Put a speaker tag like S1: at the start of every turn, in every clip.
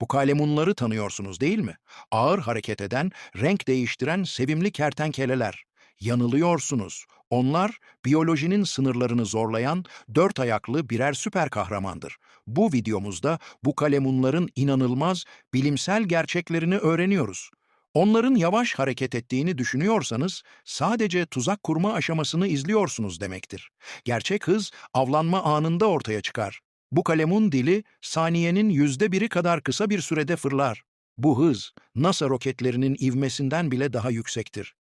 S1: Bu kalemunları tanıyorsunuz değil mi? Ağır hareket eden, renk değiştiren sevimli kertenkeleler. Yanılıyorsunuz. Onlar biyolojinin sınırlarını zorlayan dört ayaklı birer süper kahramandır. Bu videomuzda bu kalemunların inanılmaz bilimsel gerçeklerini öğreniyoruz. Onların yavaş hareket ettiğini düşünüyorsanız sadece tuzak kurma aşamasını izliyorsunuz demektir. Gerçek hız avlanma anında ortaya çıkar. Bu kalemun dili saniyenin yüzde biri kadar kısa bir sürede fırlar. Bu hız NASA roketlerinin ivmesinden bile daha yüksektir.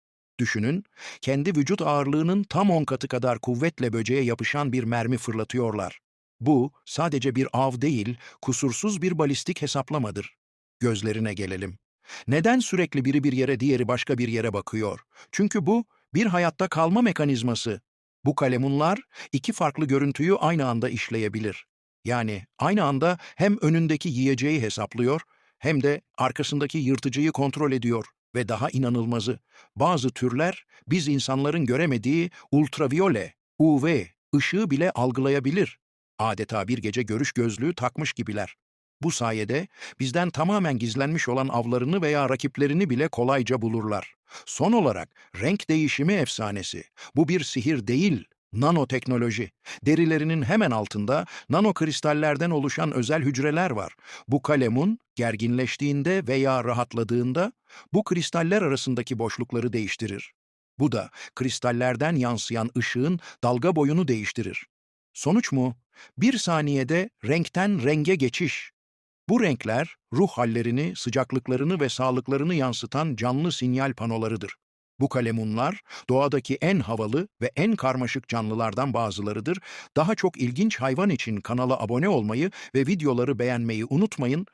S1: Düşünün, kendi vücut ağırlığının tam 10 katı kadar kuvvetle böceğe yapışan bir mermi fırlatıyorlar. Bu sadece bir av değil, kusursuz bir balistik hesaplamadır. Gözlerine gelelim. Neden sürekli biri bir yere diğeri başka bir yere bakıyor? Çünkü bu bir hayatta kalma mekanizması. Bu kalemunlar iki farklı görüntüyü aynı anda işleyebilir. Yani aynı anda hem önündeki yiyeceği hesaplıyor hem de arkasındaki yırtıcıyı kontrol ediyor. Ve daha inanılmazı, bazı türler biz insanların göremediği ultraviyole, UV, ışığı bile algılayabilir. Adeta bir gece görüş gözlüğü takmış gibiler. Bu sayede bizden tamamen gizlenmiş olan avlarını veya rakiplerini bile kolayca bulurlar. Son olarak renk değişimi efsanesi. Bu bir sihir değil, nanoteknoloji. Derilerinin hemen altında nanokristallerden oluşan özel hücreler var. Bu kalemun gerginleştiğinde veya rahatladığında bu kristaller arasındaki boşlukları değiştirir. Bu da kristallerden yansıyan ışığın dalga boyunu değiştirir. Sonuç mu? Bir saniyede renkten renge geçiş. Bu renkler ruh hallerini, sıcaklıklarını ve sağlıklarını yansıtan canlı sinyal panolarıdır. Bu kalemunlar doğadaki en havalı ve en karmaşık canlılardan bazılarıdır. Daha çok ilginç hayvan için kanala abone olmayı ve videoları beğenmeyi unutmayın.